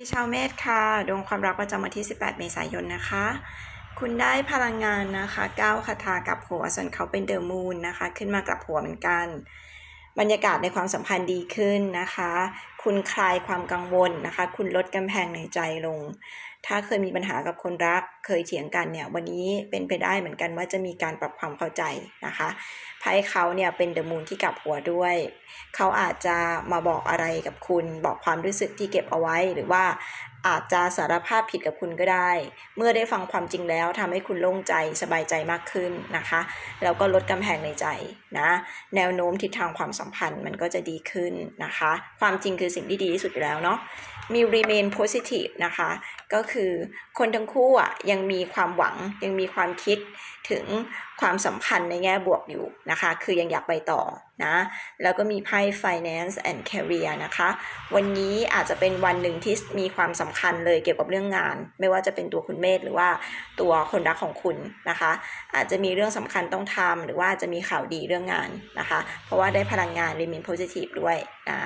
ที่ชาวเมษค่ะ ดวงความรักประจำวันที่ 18 เมษายนนะคะ คุณได้พลังงานนะคะก้าวคาถากับหัวส่วนเขาเป็นเดอะมูนนะคะ ขึ้นมากับหัวเหมือนกัน บรรยากาศในความสัมพันธ์ดีขึ้นนะคะ คุณคลายความกังวลนะคะ คุณลดกำแพงในใจลงถ้าเคยมีปัญหากับคนรัก เคยเถียงกันเนี่ย วันนี้เป็นไปได้เหมือนกันว่าจะมีการปรับความเข้าใจนะคะไพ่เขาเนี่ยเป็นเดอะมูนที่กลับหัวด้วย เขาอาจจะมาบอกอะไรกับคุณ บอกความรู้สึกที่เก็บเอาไว้ หรือว่าอาจจะสารภาพผิดกับคุณก็ได้ เมื่อได้ฟังความจริงแล้วทำให้คุณโล่งใจสบายใจมากขึ้นนะคะ แล้วก็ลดกำแพงในใจนะ แนวโน้มทิศทางความสัมพันธ์มันก็จะดีขึ้นนะคะ ความจริงคือสิ่งที่ดีที่สุดอยู่แล้วเนาะ มี remain positive นะคะ ก็คือ คนทั้งคู่อะยังมีความหวังยังมีความคิดถึงความสัมพันธ์ในแง่บวกอยู่นะคะ คือยังอยากไปต่อนะ แล้วก็มีไพ่ finance and career นะคะ วันนี้อาจจะเป็นวันหนึ่งที่มีความสำคัญเลยเกี่ยวกับเรื่องงาน ไม่ว่าจะเป็นตัวคุณเมธหรือว่าตัวคนรักของคุณนะคะ อาจจะมีเรื่องสำคัญต้องทำหรือว่าจะมีข่าวดีเรื่องงานนะคะ เพราะว่าได้พลังงาน remain positive ด้วยนะ